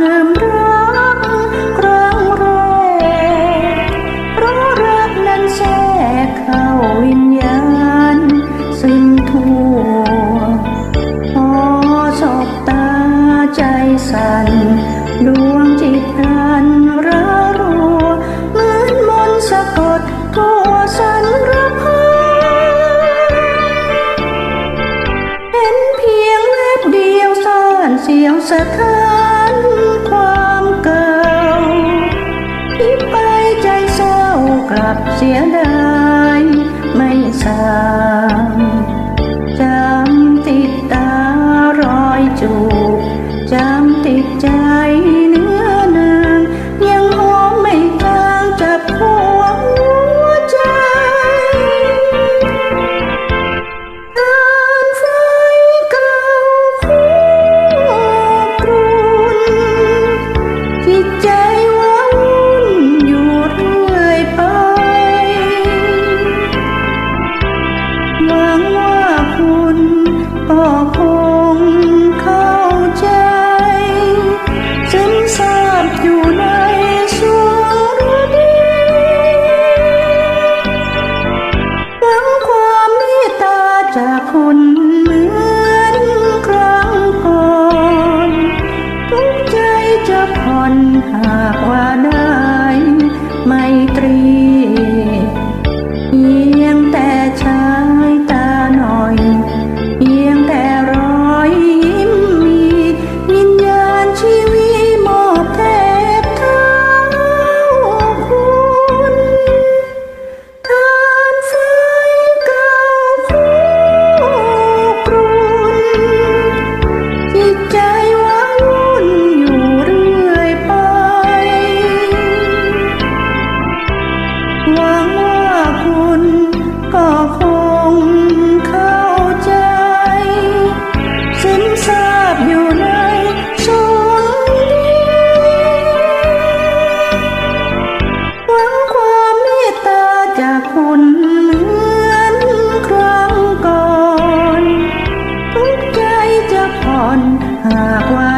ลืมรักครั้งแรกเพราะรักนั้นแทรเข้าวิญญาณซึมทั่วพอสบตาใจสั่นดวงจิตรันระรัวเหมือนมนสะกดทั่วสันระพาเห็นเพียงเล็บเดียวซ่นเสียวสะท้าน กลับเสียได้ยไม่สาง oh. อนหากว่า